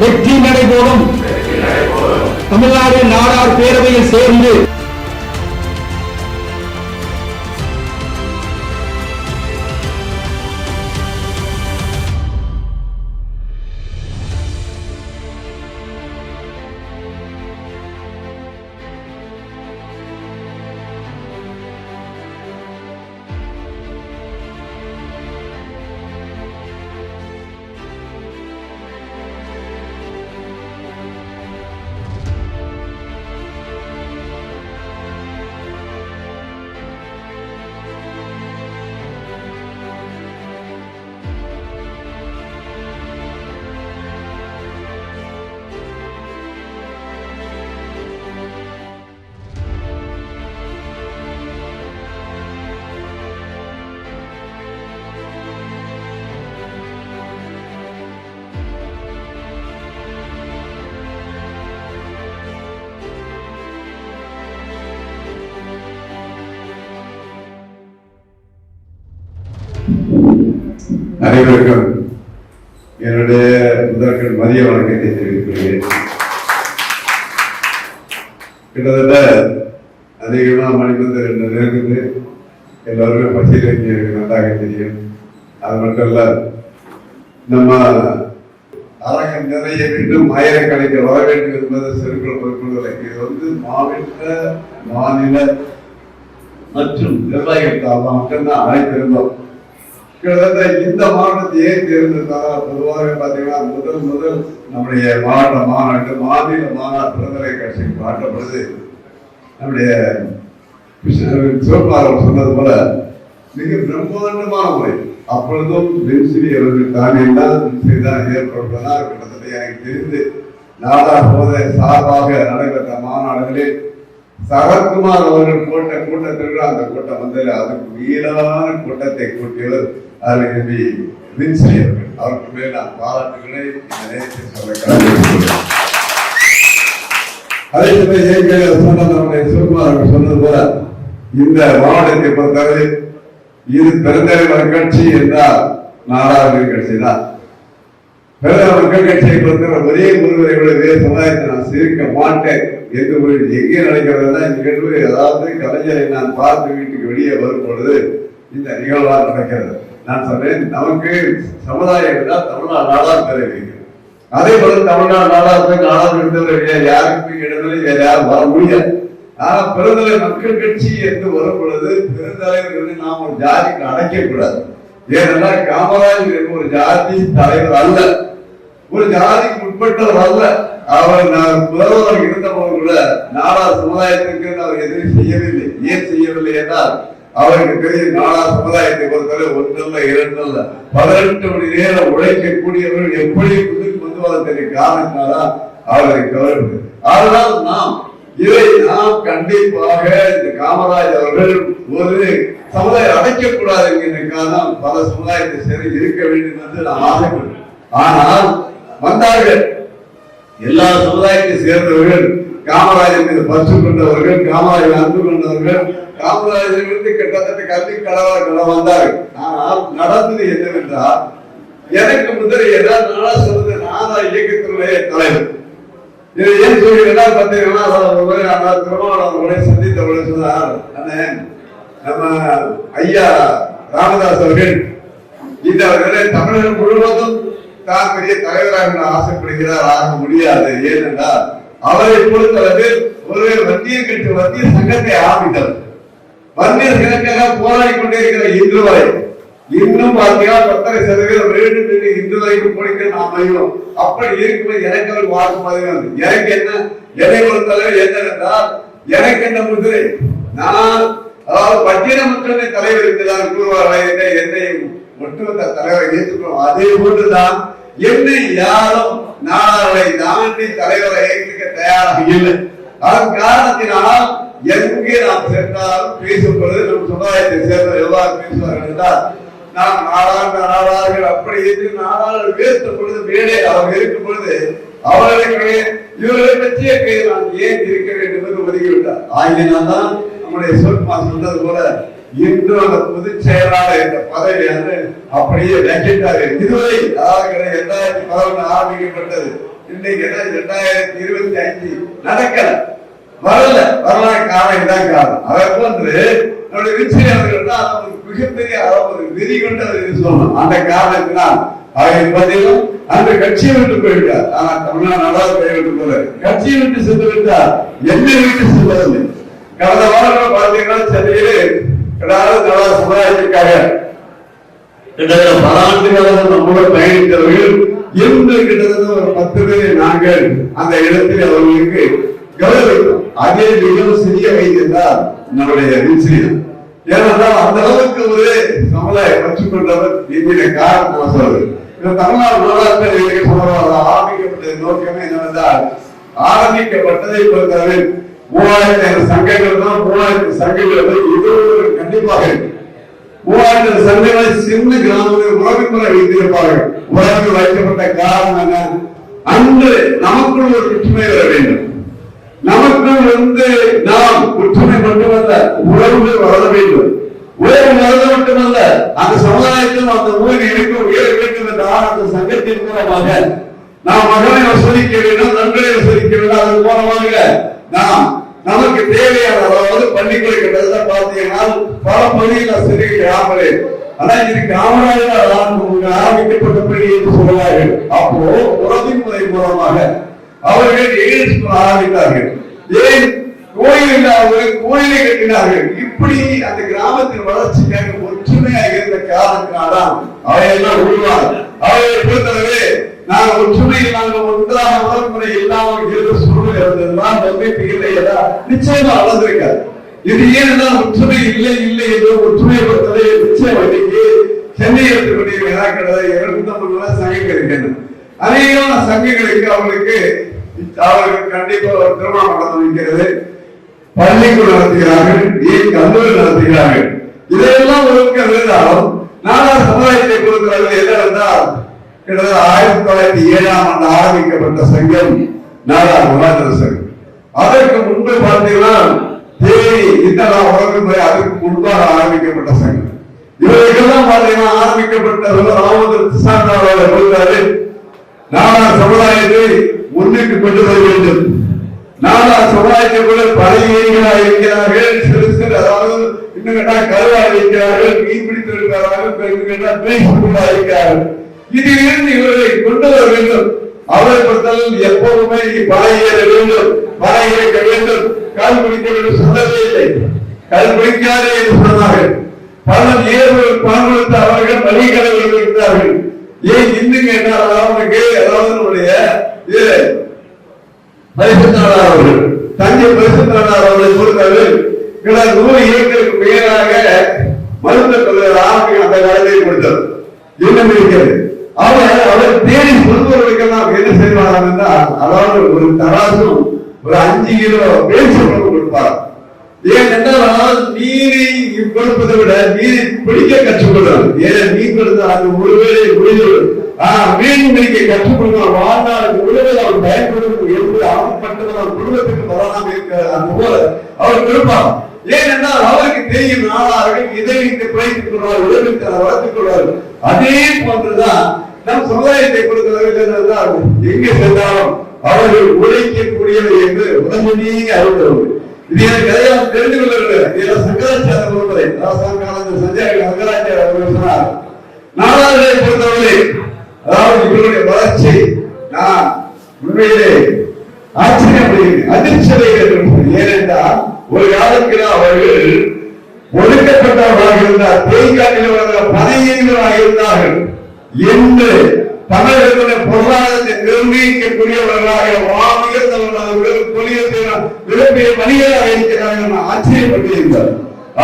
வெற்றி நடைபோடும் தமிழ்நாடு நாடார் பேரவையில் சேர்ந்து அனைவருக்கும் என்னுடைய முதற்கண் மதிய வணக்கத்தை தெரிவித்துக் கிட்டத்தட்ட அதிகமாக மணிபந்தர் ரெண்டு நெருங்குது எல்லோருமே பசியில் எனக்கு நன்றாக தெரியும். அது மட்டும் இல்ல நம்ம அரங்கம் நிறைய வேண்டும் ஆயிரக்கணக்கில் வர வேண்டும் என்பது சிறுகுள் பொறுப்புகளை இது வந்து மாவட்ட மாநில மற்றும் நிர்வாகிகள் மட்டும்தான் அழைத்திருந்தோம் கிட்டத்தட்ட இந்த மாவட்டத்தை ஏன் தேர்ந்தெடுத்தாங்க பொதுவாக பார்த்தீங்கன்னா முதல் முதல் நம்முடைய மாவட்ட மாநாட்டு மாநில மாநாட்டு பிரதலை கட்சி மாற்றப்படுது. நம்முடைய சிவபாரர் சொன்னது போல மிக பிரம்மாண்டமான முறை. அப்பொழுதும் வென்சிலி அவர்கள் தானியெல்லாம் தான் தான் ஏற்படுவதனால் கிட்டத்தட்ட எனக்கு தெரிந்து நாடா போத சார்பாக நடைபெற்ற மாநாடுகளில் சரத்குமார் அவர்கள் போட்ட கூட்டத்திற்கு அந்த கூட்டம் வந்து அதுக்கு வீரான கூட்டத்தை கூட்டியவர் அதில் நம்பி அவர்கள். அவருக்கு மேல் நான் பாராட்டுகளை இந்த நேரத்தில் சொல்ல கடமைப்பட்டுள்ளேன். அதே சமயம் ஏற்கனவே சொன்ன நம்முடைய சிவகுமார் அவர்கள் சொன்னது போல இந்த மாவட்டத்தை பொறுத்தவரை இது பெருந்தலைவர் கட்சி என்றால் நாடாளுமன்ற கட்சி தான். பிரதம மக்கள் கட்சியை பொறுத்தவரை ஒரே ஒருவரை விட வேறு சமுதாயத்தை நான் சிரிக்க மாட்டேன். எங்கே எங்கே நடக்கிறதுனா நிகழ்வு ஏதாவது கலைஞரை நான் பார்த்து வீட்டுக்கு வெளியே வரும் பொழுது இந்த நிகழ்வாக நடக்கிறது? நான் சொன்னேன் நமக்கு சமுதாயம் என்றால் தமிழ்நாடு நாடார் பேரவை அதே போல தமிழ்நாடு நாடார் பேர் நாடார் விடுதலை யாருக்கும் இடத்துல வேற யாரும் வர முடியாது ஆனா பெருந்தலை மக்கள் கட்சி என்று வரும் பொழுது பெருந்தலைவர் நாம் ஒரு ஜாதிக்கு அடைக்கக்கூடாது. ஏனென்றால் காமராஜர் ஒரு ஜாதி தலைவர் அல்ல. ஒரு ஜாதிக்கு உட்பட்டவர் அல்ல. அவர் நான் முதல்வராக இருந்தபோது கூட நாடா சமுதாயத்திற்கு அவர் எதுவும் செய்யவில்லை. ஏன் செய்யவில்லை என்றால் அவருக்கு தெரியும் நாடா சமுதாயத்தை பொறுத்தவரை ஒன்றல்ல இரண்டல்ல. பதினெட்டு மணி நேரம் உழைக்கக்கூடியவர்கள் எப்படி புதுக்கு வந்து வர தெரியும். காரணத்தினால அவரை கவர்ந்து அதனால் நாம் இதை நாம் கண்டிப்பாக இந்த காமராஜ் அவர்கள் ஒரு சமுதாயம் அடைக்கக்கூடாது என்கின்ற காரணம் பல சமுதாயத்தை சரி இருக்க வேண்டும் என்று நாம் ஆசைப்படுறோம் ஆனால் வந்தார்கள். எல்லா சமுதாயத்தை சேர்ந்தவர்கள் காமராஜர் மீது பற்று கொண்டவர்கள் காமராஜர் அன்பு கொண்டவர்கள் காமராஜரிலிருந்து கிட்டத்தட்ட கல்வி கலவரங்கள் வந்தார்கள். ஆனால் நடந்தது என்னவென்றால் எனக்கு முதல் நானா சொல்றது நானா இயக்கத்தினுடைய தலைவர். இதை ஏன் சொல்கிறேன்னா பார்த்தீங்கன்னா திருமாவளவர்களை முறை அந்த சந்தித்தவர்கள் சொன்னார் அண்ணன் நம்ம ஐயா ராமதாஸ் அவர்கள் இந்த தமிழர்கள் தமிழகம் முழுவதும் தான் பெரிய தலைவராக நான் ஆசைப்படுகிறார் ஆக முடியாது. ஏனென்றால் அவரை பொறுத்தளவில் ஒரு வந்திய கட்சி வந்திய சங்கத்தை ஆரம்பித்தார் வந்தியர் சங்கத்துக்காக போராடி கொண்டே இருக்கிற இன்று வரை இன்னும் பார்த்தீங்கன்னா பத்தரை சதவீதம் வேண்டும் என்று இன்று வரைக்கும் கொடுக்க நாம் அறிவோம். அப்படி இருக்கும்போது எனக்கு அவர் வாக்கு மாதிரி எனக்கு என்ன? என்னை பொறுத்தளவில் என்னவென்றால் எனக்கு என்ன முதிரை? நான் அதாவது பட்டியல மக்களுடைய தலைவர் என்றுதான் கூறுவார்கள் என்ற என்னை ஒட்டுமொத்த தலைவரை ஏற்றுக்கணும் அதே போன்றுதான் என்னை யாரும் நாளை தாண்டி தலைவரை ஏற்றுக்க தயாராக இல்லை. அதன் காரணத்தினால் எங்கே நாம் சென்றாலும் பேசப்படுவது நம் சமுதாயத்தை சேர்ந்த எவ்வாறு பேசுவார்கள் என்றால் நாம் நாடாண்டு நாடார்கள் அப்படி என்று நாடாளர் பேசும் பொழுது மேலே அவர் இருக்கும் பொழுது அவர்களுக்கு இவர்களை பற்றிய பெயர் நான் ஏன் இருக்க வேண்டும் என்று ஒதுக்கிவிட்டார். ஆகியனால் தான் நம்முடைய சொல்மா சொன்னது போல இன்று அந்த பொதுச் செயலாளர் என்ற பதவி வந்து அப்படியே வைக்கின்றார்கள் இதுவரை அதாவது இரண்டாயிரத்தி பதினொன்று ஆரம்பிக்கப்பட்டது? இன்னைக்கு இரண்டாயிரத்தி இருபத்தி அஞ்சு நடக்கல. வரல. வரலாறு காரணம் இதான் காரணம். அதை போன்று நம்முடைய விஜய் அவருக்கு மிகப்பெரிய ஒரு வெறி கொண்டது என்று சொல்லணும். அந்த காரணத்தினால் அவர் பதிலும் அந்த கட்சியை விட்டு போய்விட்டார். ஆனா தமிழ்நாடு நல்லா கைவிட்டு விட்டு கட்சியை விட்டு சென்று விட்டார். என்னை விட்டு செல்லவில்லை கடந்த வாரம் பார்த்தீங்கன்னா சென்னையிலே சமுதாயத்திற்காக கிட்டத்தட்ட பல ஆண்டுகளாக நம்மோடு பயணித்தவர்கள் கிட்டத்தட்ட ஒரு பத்து பேரை நாங்கள் அந்த இடத்தில் அவர்களுக்கு கௌரவித்தோம். அதே மிகவும் சிறிய வயது நம்முடைய ஏனென்றால் அந்த அளவுக்கு ஒரு சமுதாய கற்றுக்கொண்டவர் கொண்டவர் காரணம் நான் இந்த தமிழ்நாடு வரலாற்றில் சொல்லுவாங்க நோக்கமே என்னவென்றால் ஆரம்பிக்கப்பட்டதை பொறுத்தவரை மூவாயிரத்தி சங்கங்கள் தான் மூவாயிரத்தி சங்கங்கள் இது கண்டிப்பாக இருக்கு. மூவாயிரத்து சந்தைகளை சின்ன கிராமத்தில் உறவுமுறை வைத்திருப்பார்கள். உறவு வைக்கப்பட்ட காரணம் என்ன? அன்று நமக்குள் ஒரு ஒற்றுமை வர வேண்டும். நமக்குள் வந்து நாம் ஒற்றுமை மட்டுமல்ல உறவுகள் வளர வேண்டும். உறவு வளர மட்டுமல்ல அந்த சமுதாயத்தில் அந்த ஊரில் இருக்கும் உயர வேண்டும் என்றால் அந்த சங்கத்தின் மூலமாக நாம் மகளை வசதிக்க வேண்டும் நன்கொடை வசதிக்க வேண்டும். அதன் மூலமாக நாம் நமக்கு தேவையான அதாவது பள்ளிக்கூட கட்டத்தை பார்த்தீங்கன்னா பல பகுதியில் சிறுகள் ஆமலே ஆனா இது காமராஜர் ஆரம்பிக்கப்பட்ட பள்ளி என்று சொல்லுவார்கள் அப்போ உறவின் முறை மூலமாக அவர்கள் எய்ட்ஸ் ஆரம்பித்தார்கள். ஏன்? கோயில் இல்லாதவர்கள் கோயிலை கட்டினார்கள். இப்படி அந்த கிராமத்தின் வளர்ச்சிக்காக ஒற்றுமையாக இருந்த காரணத்தினால்தான் அவையெல்லாம் உருவார் அவையை பொறுத்தளவே நாங்கள் ஒற்றுமை இல்லாமல் ஒன்றாக உடற்புறை இல்லாமல் இருந்த சூழ்நிலை இருந்ததுதான் நம்பிக்கை இல்லையா நிச்சயமா வளர்ந்திருக்காரு இது ஏன்னா ஒற்றுமை இல்லை இல்லை என்று ஒற்றுமை பொறுத்தவரை நிச்சயம் இன்னைக்கு சென்னை எடுத்துக்கூடிய விழாக்களை இருநூத்தி சங்கங்கள் இருக்கின்றன அநேகமான சங்கங்களுக்கு அவர்களுக்கு அவர்களுக்கு கண்டிப்பா ஒரு திருமணம் நடந்து வைக்கிறது பள்ளிக்குள் நடத்துகிறார்கள் ஏன் கல்லூரி நடத்துகிறார்கள். இதையெல்லாம் ஒருவருக்கு இருந்தாலும் நானா சமுதாயத்தை பொறுத்தவரை என்னவென்றால் கிட்டத்தட்ட ஆயிரத்தி தொள்ளாயிரத்தி ஏழாம் ஆண்டு ஆரம்பிக்கப்பட்ட சங்கம் நாடார் மகாஜன சங்கம் அதற்கு முன்பு பார்த்தீங்கன்னா தேவி இந்த உலக முறை அதற்கு முன்பாக ஆரம்பிக்கப்பட்ட சங்கம். இவர்களெல்லாம் பார்த்தீங்கன்னா ஆரம்பிக்கப்பட்ட ராமதர் திசாண்டாவோட சொல்றாரு நாடார் சமுதாயத்தை முன்னுக்கு கொண்டு வர வேண்டும். நாடார் சமுதாயத்துக்குள்ள பழையர்களாக இருக்கிறார்கள். சிறு சிறு அதாவது இன்னும் கேட்டா கருவாக இருக்கிறார்கள் மீன் பிடித்திருக்கிறார்கள். இன்னும் பேசுகிறார்கள் இருக்கிறார்கள் இதில் இருந்து இவர்களை கொண்டு வர வேண்டும். அவரை எப்போதுமே பழையேற வேண்டும். பழைய வேண்டும். கால் குடிக்க வேண்டும். சொல்லவே இல்லை. கல் பிடிக்காதே என்று சொன்னார்கள். பலர் ஏழு பணம் கொடுத்த அவர்கள் வழிகளை இருக்கிறார்கள் ஏன் இன்னும் கேட்டால் அவனுக்கு அதாவது நம்முடைய பரிசுத்தாளர் அவர்கள். தஞ்சை பரிசுத்தாளர் அவர்களை பொறுத்தவர்கள் கிட்ட நூறு ஏக்கருக்கு மேலாக மருந்த கொள்ளையர் ஆரம்பி அந்த காலத்தில் கொடுத்தது. இன்னும் இருக்கிறது அவர் அவர் தேடி சொல்பவர்களுக்கெல்லாம் என்ன செய்வார்கள் என்றால் அதாவது ஒரு தராசும் ஒரு அஞ்சு கிலோ பேரிச்சம்பழம் கொடுப்பார். ஏனென்றால் நீரை கொடுப்பதை விட நீரை பிடிக்க கற்றுக்கொள்ளும் ஏன்? மீன் கொடுத்தால் அது ஒருவேளை முடிந்துவிடும் ஆஹ் மீன் பிடிக்க கற்றுக்கொள்ளும் வாழ்நாள் முழுவதும் அவர் பயன்படுத்தும் என்று ஆசைப்பட்டவர் அவர் குடும்பத்துக்கு வரலாம் இருக்க அந்த போல அவர் கொடுப்பார். ஏனென்றால் அவருக்கு தெரியும் நாளாக இதை வைத்து பிழைத்துக் கொள்வார் உடலுக்கு வளர்த்துக் கொள்வார். அதே போன்றுதான் நம் சமுதாயத்தை கொடுக்கிறவர்கள் எங்கே சென்றாலும் அவர்கள் உழைக்கக்கூடியவை என்று உடனடியே அறிந்தவர் இது எனக்கு எதையாவது தெரிந்து கொள்ளவில்லை இதில் சங்கராச்சாரியர் ஒருவரை ராசாங்காலத்தில் சஞ்சய் அவர்கள் சொன்னார். நாலாவதை பொறுத்தவரை அதாவது இவருடைய வளர்ச்சி நான் உண்மையிலே ஆச்சரியப்படுகிறேன் அதிர்ச்சி அடைகிறேன் ஏனென்றால் ஒரு காலத்தில் அவர்கள் ஒடுக்கப்பட்டவர்களாக இருந்தார். தேய்காட்டில் பதவியர்களாக இருந்தார்கள். என்று தமிழர்களுடைய பொருளாதாரத்தை நிர்ணயிக்கக்கூடியவர்களாக வாமிகத்தவர்கள் பொலியத்தில் விரும்பிய மனிதராக இருக்கிறார்கள் நான் ஆச்சரியப்பட்டிருந்தார்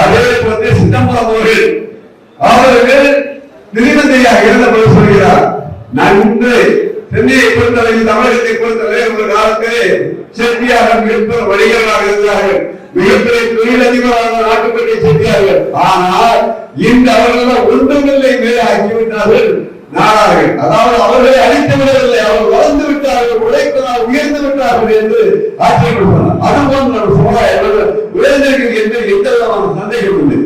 அதே போன்று சிதம்பரம் அவர்கள் அவர்கள் நிதிமந்திரியாக இருந்தபோது சொல்கிறார் நான் இன்று சென்னையை பொறுத்தவரை தமிழகத்தை பொறுத்தவரை ஒரு காலத்திலே செட்டியாக மிகப்பெரிய வணிகர்களாக இருந்தார்கள். மிகப்பெரிய தொழிலதிபராக நாட்டுப்பற்றி செட்டியார்கள். ஆனால் இந்த அவர்கள் ஒன்றுமில்லை மேலே ஆக்கிவிட்டார்கள் நாடார்கள். அதாவது அவர்களை அழித்து விடவில்லை. அவர்கள் வளர்ந்து விட்டார்கள் உழைப்பதால் உயர்ந்து விட்டார்கள் என்று ஆச்சரியப்படுவார் அதுபோல் நம்ம சமுதாயம் உயர்ந்திருக்கு என்று எந்த விதமான சந்தேகம் இல்லை.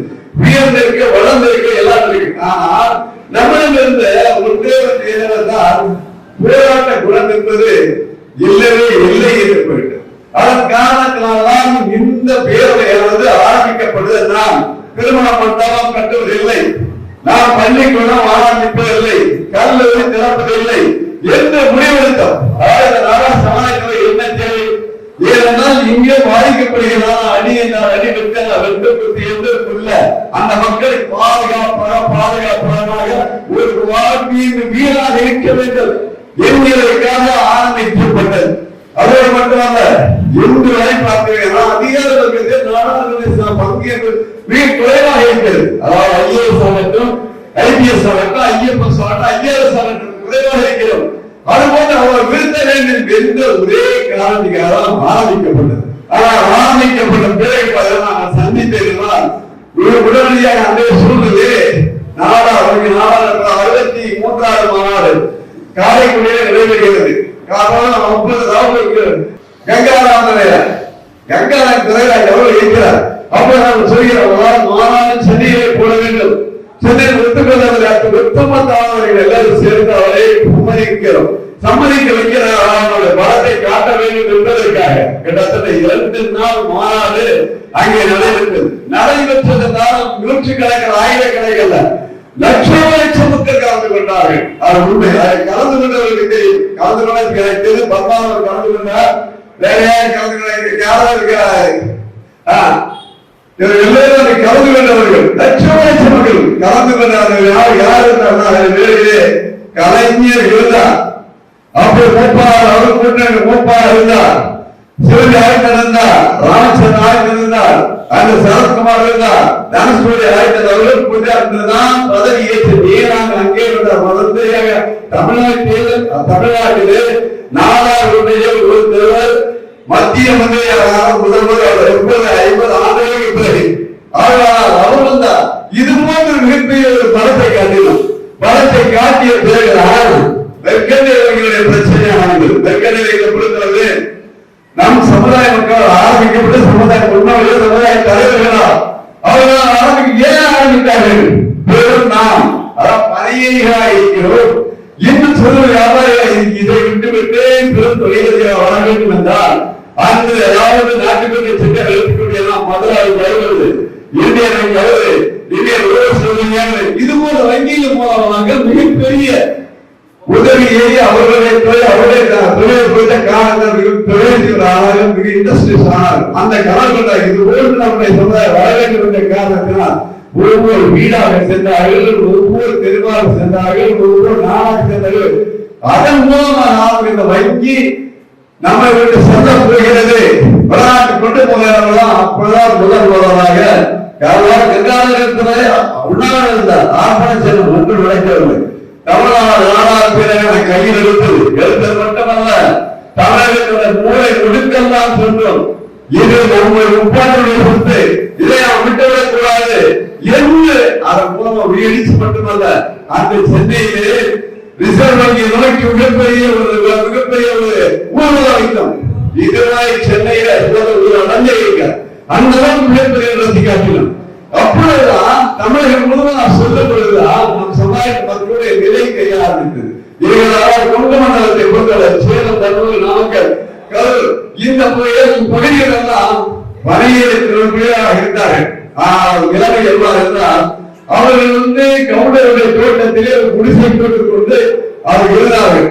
உயர்ந்திருக்க வளர்ந்திருக்க எல்லாம் இருக்கு. ஆனால் நம்மிடம் இருந்த ஒரு ஒன்று என்னவென்றால் போராட்ட குணம் என்பது இல்லவே இல்லை என்று போயிட்டு. அதன் காரணத்தினால்தான் இந்த பேரவையானது ஆரம்பிக்கப்படுது. திருமணம் திருமண மண்டபம் கட்டுவதில்லை. நான் பள்ளிக்கூடம் ஆரம்பிப்பதில்லை கல்லூரி திறப்பதில்லை என்று முடிவெடுத்தோம். அதாவது என்ன தேவை? ஏனென்றால் இங்கே உடனடியாக அந்த சூழ்நிலை நாடா அவருக்கு நாடாளுமன்ற அறுபத்தி மூன்றாவது மாநாடு காரைக்குடியில நிறைவேறுகிறது காரணம் முப்பது நாள் கங்காராமனைய கங்காராம் துறையில எவ்வளவு இருக்கிறார்? அப்ப நாம் சொல்கிறோம் மாநாடு சென்னையிலே போட வேண்டும். சென்னையில் ஒத்துக்கொள்ளவில்லை அப்ப ஒத்துமத்தானவர்கள் எல்லாரும் சேர்ந்து அவரை சம்மதிக்கிறோம் சம்மதிக்க வைக்கிறார் அவனுடைய பலத்தை காட்ட வேண்டும் என்பதற்காக கிட்டத்தட்ட இரண்டு நாள் மாநாடு அங்கே நடைபெற்றது. நடைபெற்றதுனால நூற்றுக்கணக்கில் ஆயிரக்கணக்கில் லட்சம் லட்சம் மக்கள் கலந்து கொண்டார்கள். அது உண்மை. கலந்து கொண்டவர்களுக்கு தெரியும். கலந்து கொண்டது கிடைத்தது பத்மாவர் கலந்து கொண்டார். வேற யாரும் கலந்து கொண்டாங்க யாரும் இருக்கிறார் இவர் எல்லோரும் கலந்து கொண்டவர்கள். லட்சம் லட்சம் மக்கள் கலந்து கொண்டார்கள். யார் யார் இருந்தார் வேறு கலைஞர் இருந்தார். அப்படி மூப்பார் அவர் கூட்டணி மூப்பார் இருந்தார். சிவஜி ஆய்த்தன் இருந்தார் ராமச்சந்திரன் ஆய்த்தன் அந்த சரத்குமார் இருந்தார். தனுஷ்கோடி ஆய்த்தன் அவர்கள் கூட்டாளர்தான் பதவி ஏற்று வீராங்க அங்கே இருந்த மதத்தையாக தமிழ்நாட்டில் தமிழ்நாட்டிலே மத்திய மந்திரியாக முதல்வர் அவர் எண்பது ஐம்பது ஆண்டுகளுக்கு பிறகு. ஆனால் அவர் வந்தார். இது போன்ற மிகப்பெரிய ஒரு பலத்தை பலத்தை காட்டிய பிரச்சனையானது வெட்கநிலைகளை பொறுத்தவரை நம் சமுதாய மக்கள் ஆரம்பிக்கப்பட்ட சமுதாய முன்னாள் சமுதாய தலைவர்களா? அவர்கள் ஆரம்பிக்க ஏன் ஆரம்பித்தார்கள்? பெரும் நாம் அதான் பணியைகளாக இருக்கிறோம். இன்னும் சொல்ல வியாபாரிகள் இதை விட்டுவிட்டு பெரும் தொழிலை வர வேண்டும் என்றால் அந்த ஏதாவது நாட்டுக்கு சென்று எழுத்துக்கூடிய முதலாவது வருவது இந்திய வங்கி வருவது இந்திய உறவு இது போல வங்கிகள் மூலமாக மிகப்பெரிய உதவியை அவர்களை போய் அவருடைய தொழிலை போயிட்ட காரணத்தில் மிக இண்டஸ்ட்ரீஸ் ஆனாலும் அந்த கணக்கு இது போன்று நம்முடைய சமுதாயம் வர வேண்டும் என்ற காரணத்தினால் ஒவ்வொரு வீடாக சென்றார்கள் ஒவ்வொரு தெருவாக சென்றார்கள் ஒவ்வொரு நாளாக சென்றார்கள். அதன் மூலமா நாம் இந்த வங்கி நம்மை விட்டு செல்ல போகிறது. வெளிநாட்டு கொண்டு போகிறவர்களாம் அப்பதான் முதல் முதலாக யாராவது கங்காதரத்திலே உண்ணாவிரதம் இருந்தார் ஆர்ப்பண செல்லும் ஒன்று நடைபெறவில்லை தமிழ்நாடு நாடார் பேரவை கையில் எடுத்தது எடுத்தது மட்டுமல்ல தமிழகத்தோட மூளை ஒடுக்கெல்லாம் சொன்னோம். இது நம்முடைய முப்பாட்டுடைய சொத்து. இதை நாம் விட்டுவிடக் கூடாது என்று அதன் மூலமா வீழ்ச்சி மட்டுமல்ல அந்த சென்னையிலே ரிசர்வ் வங்கி நோக்கி மிகப்பெரிய ஒரு மிகப்பெரிய ஒரு ஊர்வலம் வைத்தோம் இதுவரை சென்னையில நடந்திருக்க அந்த அளவுக்கு மிகப்பெரிய ரசி காட்டினோம். அப்பொழுதுதான் தமிழகம் முழுவதும் சமுதாய மக்களுடைய நிலை கைய இருந்தது இதனால் கொங்கு மண்டலத்தை பொறுத்தவரை சேலம் தருவது நாமக்கல் கரூர் இந்த பகுதிகள் எல்லாம் வணிகர்களாக இருந்தார்கள். ஆனால் நிலைமை எவ்வாறு என்றால் அவர்கள் வந்து கவுண்டருடைய தோட்டத்திலே ஒரு குடிசை போட்டுக் கொண்டு அவர் இருந்தார்கள்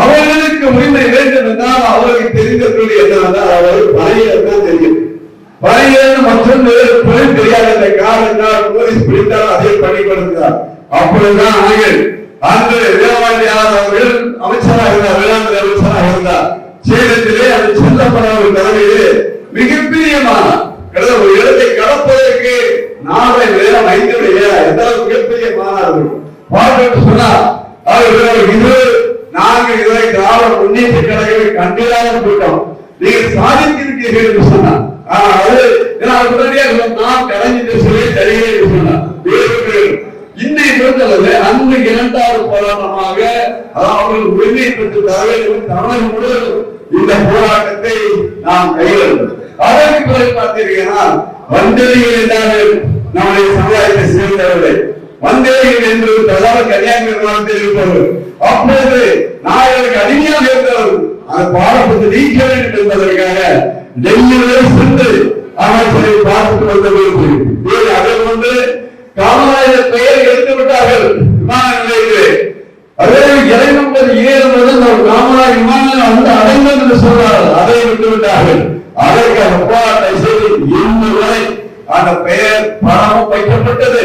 அவர்களுக்கு உரிமை வேண்டும் என்றால் அவர்களுக்கு தொழில் என்னவென்றால் அவர்கள் பணியிடம் தான் தெரியும். பழைய மற்றொன்று தெரியாது. அப்பொழுதுதான் நாங்கள் அன்று வேளாண்மையாளர் அவர்கள் அமைச்சராக இருந்தார் வேளாண்மை அமைச்சராக இருந்தார். சேலத்திலே அந்த செல்லப்படாமல் தலைமை அங்கு இரண்டாவது போராட்டமாக அவர்கள் உரிமை பெற்று தர வேண்டும் தமிழகம் முழுவதும் இந்த போராட்டத்தை நாம் கையாளும் அதற்கு பிறகு பார்த்தீர்களா வந்ததிகள் என்றாலும் நம்முடைய சமுதாயத்தை சேர்ந்தவர்கள் வந்ததிகள் என்று பிரதமர் கன்னியாகுமரி மாவட்டத்தில் இருப்பவர்கள். அப்பொழுது நாயகருக்கு அடிமையாக இருந்தவர்கள். அந்த பாடப்பட்டு நீக்க வேண்டும் என்பதற்காக டெல்லியிலே சென்று அமைச்சரை பார்த்துட்டு வந்தவர்கள் அதில் வந்து காமராஜர் பெயர் எடுத்து விட்டார்கள் விமான நிலையத்திலே அதே இறைவன்பது ஏறும்போது அந்த வந்து அடைந்தது என்று சொல்றார் அதை விட்டு அதற்கு அந்த போராட்ட இன்று வரை அந்த பெயர் பணமும் வைக்கப்பட்டது.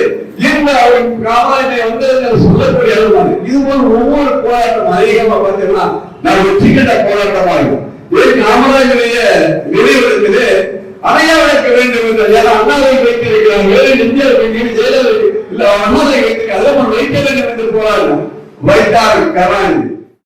இன்று அவர் காமராஜனை வந்து சொல்லக்கூடிய அளவு இது போல் ஒவ்வொரு போராட்டம் அதிகமா பார்த்தீங்கன்னா நம்ம வெற்றி போராட்டமாகும். இது காமராஜருடைய நினைவிடத்திலே அணையா வைக்க வேண்டும் என்று அண்ணாவை வைத்திருக்கிறார். வேறு ஜெயலலிதா இல்ல அண்ணாவை வைத்திருக்க அதே போல் வைக்க வேண்டும் என்று போராட்டம் வைத்தார் கருணாநிதி